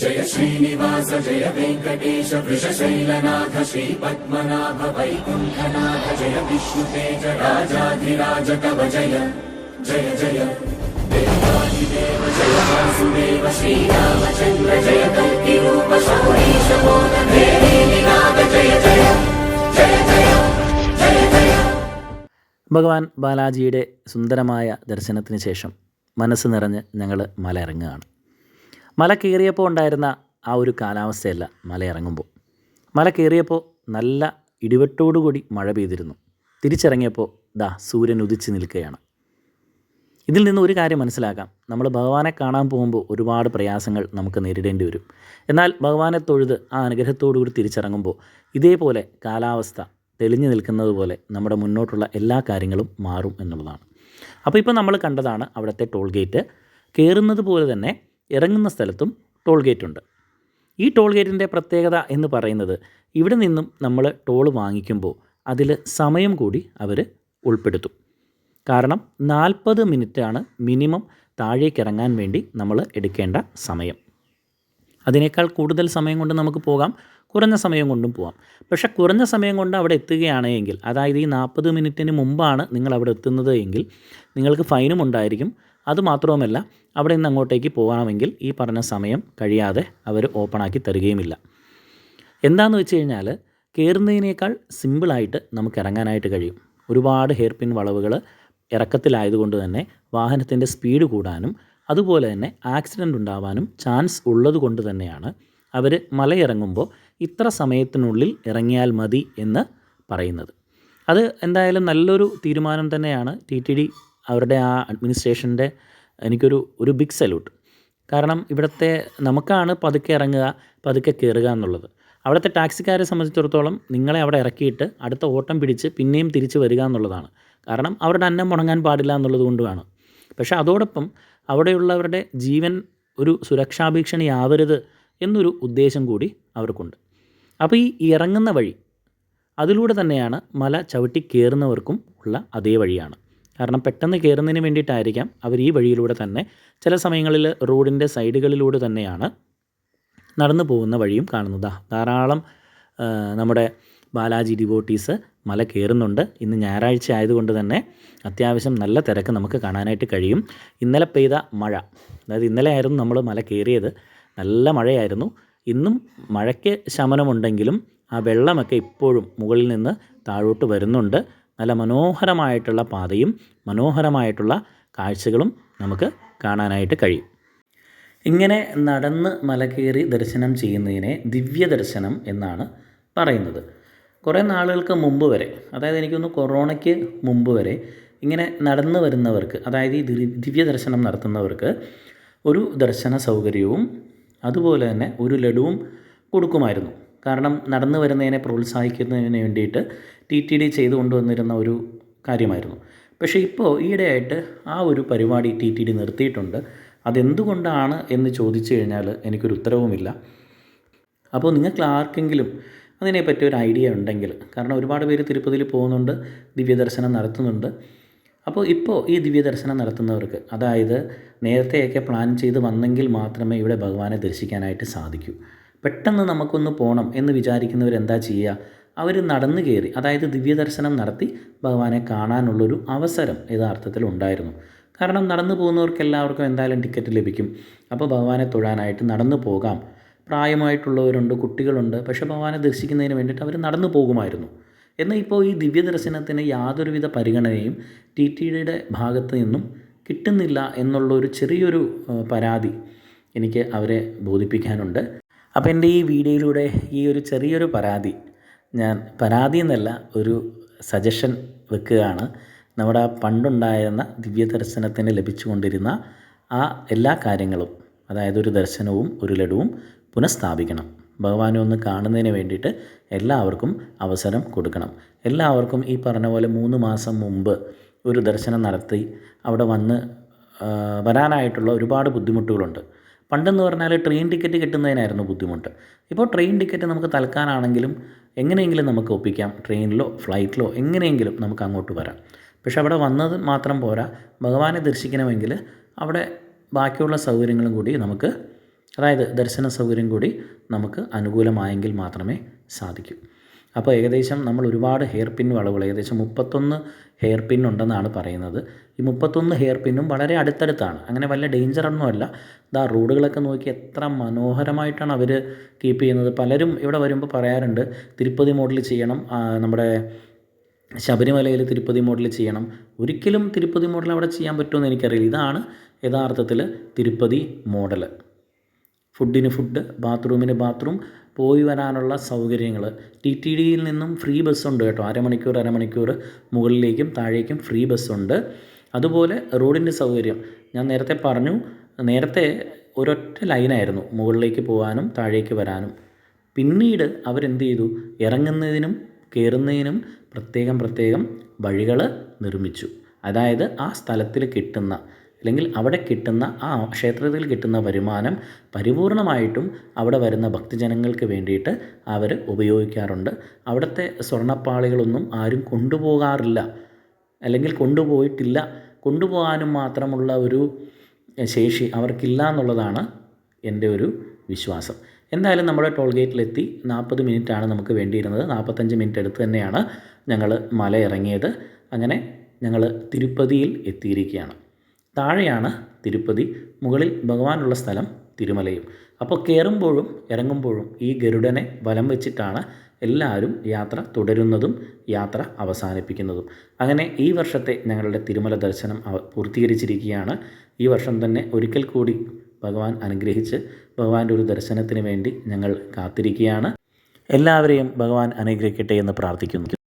जय श्रीनिवास जय वेङ्कटेश वृषशैलनाथ श्रीपद्मनाभ वैकुण्ठनाथ जय विष्णुतेज राजाधिराज कव जय जय जय देवादिदेव जय वासुदेव श्रीरामचन्द्र जय कल्किरूप शौरीश मोदनाद जय जय जय जय जय जय ഭഗവാൻ ബാലാജിയുടെ സുന്ദരമായ ദർശനത്തിന് ശേഷം മനസ്സ് നിറഞ്ഞ് ഞങ്ങൾ മല ഇറങ്ങുകയാണ് മല കയറിയപ്പോൾ ഉണ്ടായിരുന്ന ആ ഒരു കാലാവസ്ഥയല്ല മല ഇറങ്ങുമ്പോൾ. മല കയറിയപ്പോൾ നല്ല ഇടിവെട്ടോടുകൂടി മഴ പെയ്തിരുന്നു. തിരിച്ചിറങ്ങിയപ്പോൾ ദാ സൂര്യൻ ഉദിച്ച് നിൽക്കുകയാണ്. ഇതിൽ നിന്ന് ഒരു കാര്യം മനസ്സിലാക്കാം. നമ്മൾ ഭഗവാനെ കാണാൻ പോകുമ്പോൾ ഒരുപാട് പ്രയാസങ്ങൾ നമുക്ക് നേരിടേണ്ടി വരും. എന്നാൽ ഭഗവാനെ തൊഴുത് ആ അനുഗ്രഹത്തോടുകൂടി തിരിച്ചിറങ്ങുമ്പോൾ ഇതേപോലെ കാലാവസ്ഥ തെളിഞ്ഞു നിൽക്കുന്നത് പോലെ നമ്മുടെ മുന്നോട്ടുള്ള എല്ലാ കാര്യങ്ങളും മാറും എന്നുള്ളതാണ്. അപ്പോൾ ഇപ്പോൾ നമ്മൾ കണ്ടതാണ് അവിടുത്തെ ടോൾ ഗേറ്റ്. കയറുന്നത് പോലെ തന്നെ ഇറങ്ങുന്ന സ്ഥലത്തും ടോൾ ഗേറ്റ് ഉണ്ട് ഈ ടോൾ ഗേറ്റിന്റെ പ്രത്യേകത എന്ന് പറയുന്നത് ഇവിടെ നിന്നും നമ്മൾ ടോൾ വാങ്ങിക്കുമ്പോൾ അതിൽ സമയം കൂടി അവർ ഉൾപ്പെടുത്തും. കാരണം നാൽപ്പത് മിനിറ്റാണ് മിനിമം താഴേക്ക് ഇറങ്ങാൻ വേണ്ടി നമ്മൾ എടുക്കേണ്ട സമയം. അതിനേക്കാൾ കൂടുതൽ സമയം കൊണ്ട് നമുക്ക് പോകാം കുറഞ്ഞ സമയം കൊണ്ടും പോകാം. പക്ഷെ കുറഞ്ഞ സമയം കൊണ്ട് അവിടെ എത്തുകയാണെങ്കിൽ അതായത് ഈ നാൽപ്പത് മിനിറ്റിന് മുമ്പാണ് നിങ്ങൾ അവിടെ എത്തുന്നത് എങ്കിൽ നിങ്ങൾക്ക് ഫൈനും ഉണ്ടായിരിക്കും അതുമാത്രവുമല്ല അവിടെ നിന്ന് അങ്ങോട്ടേക്ക് പോകണമെങ്കിൽ ഈ പറഞ്ഞ സമയം കഴിയാതെ അവർ ഓപ്പണാക്കി തരികയുമില്ല. എന്താണെന്ന് വെച്ച് കഴിഞ്ഞാൽ കയറുന്നതിനേക്കാൾ സിമ്പിളായിട്ട് നമുക്ക് ഇറങ്ങാനായിട്ട് കഴിയും. ഒരുപാട് ഹെയർ പിൻ വളവുകൾ ഇറക്കത്തിലായതുകൊണ്ട് തന്നെ വാഹനത്തിന്റെ സ്പീഡ് കൂടാനും അതുപോലെ തന്നെ ആക്സിഡന്റ് ഉണ്ടാവാനും ചാൻസ് ഉള്ളത് കൊണ്ട് തന്നെയാണ് അവർ മലയിറങ്ങുമ്പോൾ ഇത്ര സമയത്തിനുള്ളിൽ ഇറങ്ങിയാൽ മതി എന്ന് പറയുന്നത്. അത് എന്തായാലും നല്ലൊരു തീരുമാനം തന്നെയാണ് ടി ടി ഡി അവരുടെ ആ അഡ്മിനിസ്ട്രേഷന്റെ എനിക്കൊരു ഒരു ബിഗ് സല്യൂട്ട് കാരണം ഇവിടുത്തെ നമുക്കാണ് പതുക്കെ ഇറങ്ങുക പതുക്കെ കയറുക എന്നുള്ളത്. അവിടുത്തെ ടാക്സിക്കാരെ സംബന്ധിച്ചിടത്തോളം നിങ്ങളെ അവിടെ ഇറക്കിയിട്ട് അടുത്ത ഓട്ടം പിടിച്ച് പിന്നെയും തിരിച്ച് വരിക എന്നുള്ളതാണ്. കാരണം അവരുടെ അന്നം മുടങ്ങാൻ പാടില്ല എന്നുള്ളത് കൊണ്ട് വേണം പക്ഷേ അതോടൊപ്പം അവിടെയുള്ളവരുടെ ജീവൻ ഒരു സുരക്ഷാഭീഷണിയാവരുത് എന്നൊരു ഉദ്ദേശം കൂടി അവർക്കുണ്ട്. അപ്പോൾ ഈ ഇറങ്ങുന്ന വഴി അതിലൂടെ തന്നെയാണ് മല ചവിട്ടി കയറുന്നവർക്കും ഉള്ള അതേ വഴിയാണ്. കാരണം പെട്ടെന്ന് കയറുന്നതിന് വേണ്ടിയിട്ടായിരിക്കാം അവർ ഈ വഴിയിലൂടെ തന്നെ ചില സമയങ്ങളിൽ റോഡിന്റെ സൈഡുകളിലൂടെ തന്നെയാണ് നടന്നു പോകുന്ന വഴിയും കാണുന്നത്. ധാരാളം നമ്മുടെ ബാലാജി ഡിവോട്ടീസ് മല കയറുന്നുണ്ട്. ഇന്ന് ഞായറാഴ്ച ആയതുകൊണ്ട് തന്നെ അത്യാവശ്യം നല്ല തിരക്ക് നമുക്ക് കാണാനായിട്ട് കഴിയും. ഇന്നലെ പെയ്ത മഴ അതായത് ഇന്നലെ ആയിരുന്നു നമ്മൾ മല കയറിയത്. നല്ല മഴയായിരുന്നു. ഇന്നും മഴയ്ക്ക് ശമനമുണ്ടെങ്കിലും ആ വെള്ളമൊക്കെ ഇപ്പോഴും മുകളിൽ നിന്ന് താഴോട്ട് വരുന്നുണ്ട്. നല്ല മനോഹരമായിട്ടുള്ള പാതയും മനോഹരമായിട്ടുള്ള കാഴ്ചകളും നമുക്ക് കാണാനായിട്ട് കഴിയും. ഇങ്ങനെ നടന്ന് മല കയറി ദർശനം ചെയ്യുന്നതിനെ ദിവ്യ ദർശനം എന്നാണ് പറയുന്നത്. കുറേ നാളുകൾക്ക് മുമ്പ് വരെ അതായത് എനിക്കൊന്ന് കൊറോണയ്ക്ക് മുമ്പ് വരെ ഇങ്ങനെ നടന്നു വരുന്നവർക്ക് അതായത് ഈ ദിവ്യ ദർശനം നടത്തുന്നവർക്ക് ഒരു ദർശന സൗകര്യവും അതുപോലെ തന്നെ ഒരു ലഡുവും കൊടുക്കുമായിരുന്നു. കാരണം നടന്നു വരുന്നതിനെ പ്രോത്സാഹിക്കുന്നതിന് വേണ്ടിയിട്ട് ടി ടി ഡി ചെയ്തു കൊണ്ടുവന്നിരുന്ന ഒരു കാര്യമായിരുന്നു. പക്ഷേ ഇപ്പോൾ ഈയിടെയായിട്ട് ആ ഒരു പരിപാടി ടി ടി ഡി നിർത്തിയിട്ടുണ്ട്. അതെന്തുകൊണ്ടാണ് എന്ന് ചോദിച്ചു കഴിഞ്ഞാൽ എനിക്കൊരു ഉത്തരവുമില്ല. അപ്പോൾ നിങ്ങൾക്ക് ആർക്കെങ്കിലും അതിനെപ്പറ്റി ഒരു ഐഡിയ ഉണ്ടെങ്കിൽ കാരണം ഒരുപാട് പേര് തിരുപ്പതിയിൽ പോകുന്നുണ്ട് ദിവ്യദർശനം നടത്തുന്നുണ്ട്. അപ്പോൾ ഇപ്പോൾ ഈ ദിവ്യദർശനം നടത്തുന്നവർക്ക് അതായത് നേരത്തെയൊക്കെ പ്ലാൻ ചെയ്ത് വന്നെങ്കിൽ മാത്രമേ ഇവിടെ ഭഗവാനെ ദർശിക്കാനായിട്ട് സാധിക്കൂ. പെട്ടെന്ന് നമുക്കൊന്ന് പോകണം എന്ന് വിചാരിക്കുന്നവർ എന്താ ചെയ്യുക? അവർ നടന്നു കയറി അതായത് ദിവ്യദർശനം നടത്തി ഭഗവാനെ കാണാനുള്ളൊരു അവസരം യഥാർത്ഥത്തിൽ ഉണ്ടായിരുന്നു. കാരണം നടന്നു പോകുന്നവർക്ക് എല്ലാവർക്കും എന്തായാലും ടിക്കറ്റ് ലഭിക്കും. അപ്പോൾ ഭഗവാനെ തൊഴാനായിട്ട് നടന്നു പോകാം. പ്രായമായിട്ടുള്ളവരുണ്ട് കുട്ടികളുണ്ട് പക്ഷേ ഭഗവാനെ ദർശിക്കുന്നതിന് വേണ്ടിയിട്ട് അവർ നടന്നു പോകുമായിരുന്നു. എന്നാൽ ഇപ്പോൾ ഈ ദിവ്യദർശനത്തിന് യാതൊരുവിധ പരിഗണനയും ടി ടി ഡിയുടെ ഭാഗത്ത് നിന്നും കിട്ടുന്നില്ല എന്നുള്ളൊരു ചെറിയൊരു പരാതി എനിക്ക് അവരെ ബോധിപ്പിക്കാനുണ്ട്. അപ്പോൾ എന്റെ ഈ വീഡിയോയിലൂടെ ഈ ഒരു ചെറിയൊരു പരാതി ഞാൻ പരാതി എന്നല്ല ഒരു സജഷൻ വെക്കുകയാണ്. നമ്മുടെ പണ്ടുണ്ടായിരുന്ന ദിവ്യ ദർശനത്തിന് ലഭിച്ചുകൊണ്ടിരുന്ന ആ എല്ലാ കാര്യങ്ങളും അതായത് ഒരു ദർശനവും ഒരു ലഡുവും പുനഃസ്ഥാപിക്കണം. ഭഗവാനെ ഒന്ന് കാണുന്നതിന് വേണ്ടിയിട്ട് എല്ലാവർക്കും അവസരം കൊടുക്കണം. എല്ലാവർക്കും ഈ പറഞ്ഞ പോലെ മൂന്ന് മാസം മുമ്പ് ഒരു ദർശനം നടത്തി അവിടെ വന്ന് വരാനായിട്ടുള്ള ഒരുപാട് ബുദ്ധിമുട്ടുകളുണ്ട്. പണ്ടെന്ന് പറഞ്ഞാൽ ട്രെയിൻ ടിക്കറ്റ് കിട്ടുന്നതിനായിരുന്നു ബുദ്ധിമുട്ട്. ഇപ്പോൾ ട്രെയിൻ ടിക്കറ്റ് നമുക്ക് തൽക്കാനാണെങ്കിലും എങ്ങനെയെങ്കിലും നമുക്ക് ഒപ്പിക്കാം. ട്രെയിനിലോ ഫ്ലൈറ്റിലോ എങ്ങനെയെങ്കിലും നമുക്ക് അങ്ങോട്ട് വരാം. പക്ഷെ അവിടെ വന്നത് മാത്രം പോരാ. ഭഗവാനെ ദർശിക്കണമെങ്കിൽ അവിടെ ബാക്കിയുള്ള സൗകര്യങ്ങളും കൂടി നമുക്ക് അതായത് ദർശന സൗകര്യം കൂടി നമുക്ക് അനുകൂലമായെങ്കിൽ മാത്രമേ സാധിക്കൂ. അപ്പോൾ ഏകദേശം നമ്മൾ ഒരുപാട് ഹെയർ പിൻ വളവുകൾ ഏകദേശം മുപ്പത്തൊന്ന് ഹെയർ പിൻ ഉണ്ടെന്നാണ് പറയുന്നത്. ഈ മുപ്പത്തൊന്ന് ഹെയർ പിന്നും വളരെ അടുത്തടുത്താണ്. അങ്ങനെ വല്ല ഡേഞ്ചറൊന്നുമല്ല ഇതാ റോഡുകളൊക്കെ നോക്കി എത്ര മനോഹരമായിട്ടാണ് അവർ കീപ്പ് ചെയ്യുന്നത്. പലരും ഇവിടെ വരുമ്പോൾ പറയാറുണ്ട് തിരുപ്പതി മോഡൽ ചെയ്യണം നമ്മുടെ ശബരിമലയിൽ തിരുപ്പതി മോഡൽ ചെയ്യണം. ഒരിക്കലും തിരുപ്പതി മോഡൽ അവിടെ ചെയ്യാൻ പറ്റുമെന്ന് എനിക്കറിയില്ല. ഇതാണ് യഥാർത്ഥത്തിൽ തിരുപ്പതി മോഡൽ ഫുഡിന് ഫുഡ് ബാത്റൂമിന് ബാത്റൂം പോയി വരാനുള്ള സൗകര്യങ്ങൾ ടി ടി ഡിയിൽ നിന്നും ഫ്രീ ബസ്സുണ്ട് കേട്ടോ. അരമണിക്കൂർ അരമണിക്കൂർ മുകളിലേക്കും താഴേക്കും ഫ്രീ ബസ്സുണ്ട് അതുപോലെ റോഡിന്റെ സൗകര്യം. ഞാൻ നേരത്തെ പറഞ്ഞു നേരത്തെ ഒരൊറ്റ ലൈനായിരുന്നു മുകളിലേക്ക് പോകാനും താഴേക്ക് വരാനും. പിന്നീട് അവരെന്ത് ചെയ്തു? ഇറങ്ങുന്നതിനും കയറുന്നതിനും പ്രത്യേകം പ്രത്യേകം വഴികൾ നിർമ്മിച്ചു. അതായത് ആ സ്ഥലത്തിൽ കിട്ടുന്ന അല്ലെങ്കിൽ അവിടെ കിട്ടുന്ന ആ ക്ഷേത്രത്തിൽ കിട്ടുന്ന വരുമാനം പരിപൂർണമായിട്ടും അവിടെ വരുന്ന ഭക്തജനങ്ങൾക്ക് വേണ്ടിയിട്ട് അവർ ഉപയോഗിക്കാറുണ്ട്. അവിടുത്തെ സ്വർണപ്പാളികളൊന്നും ആരും കൊണ്ടുപോകാറില്ല. അല്ലെങ്കിൽ കൊണ്ടുപോയിട്ടില്ല. കൊണ്ടുപോകാനും മാത്രമുള്ള ഒരു ശേഷി അവർക്കില്ല എന്നുള്ളതാണ് എന്റെ ഒരു വിശ്വാസം. എന്തായാലും നമ്മുടെ ടോൾ ഗേറ്റിലെത്തി നാൽപ്പത് മിനിറ്റാണ് നമുക്ക് വേണ്ടിയിരുന്നത്. നാൽപ്പത്തഞ്ച് മിനിറ്റ് എടുത്ത് തന്നെയാണ് ഞങ്ങൾ മല ഇറങ്ങിയത്. അങ്ങനെ ഞങ്ങൾ തിരുപ്പതിയിൽ എത്തിയിരിക്കുകയാണ്. താഴെയാണ് തിരുപ്പതി. മുകളിൽ ഭഗവാനുള്ള സ്ഥലം. തിരുമലയും. അപ്പോൾ കയറുമ്പോഴും ഇറങ്ങുമ്പോഴും ഈ ഗരുഡനെ വലം വെച്ചിട്ടാണ് എല്ലാവരും യാത്ര തുടരുന്നതും യാത്ര അവസാനിപ്പിക്കുന്നതും. അങ്ങനെ ഈ വർഷത്തെ ഞങ്ങളുടെ തിരുമല ദർശനം പൂർത്തീകരിച്ചിരിക്കുകയാണ്. ഈ വർഷം തന്നെ ഒരിക്കൽ കൂടി ഭഗവാൻ അനുഗ്രഹിച്ച് ഭഗവാന്റെ ഒരു ദർശനത്തിന് വേണ്ടി ഞങ്ങൾ കാത്തിരിക്കുകയാണ്. എല്ലാവരെയും ഭഗവാൻ അനുഗ്രഹിക്കട്ടെ എന്ന് പ്രാർത്ഥിക്കുന്നു.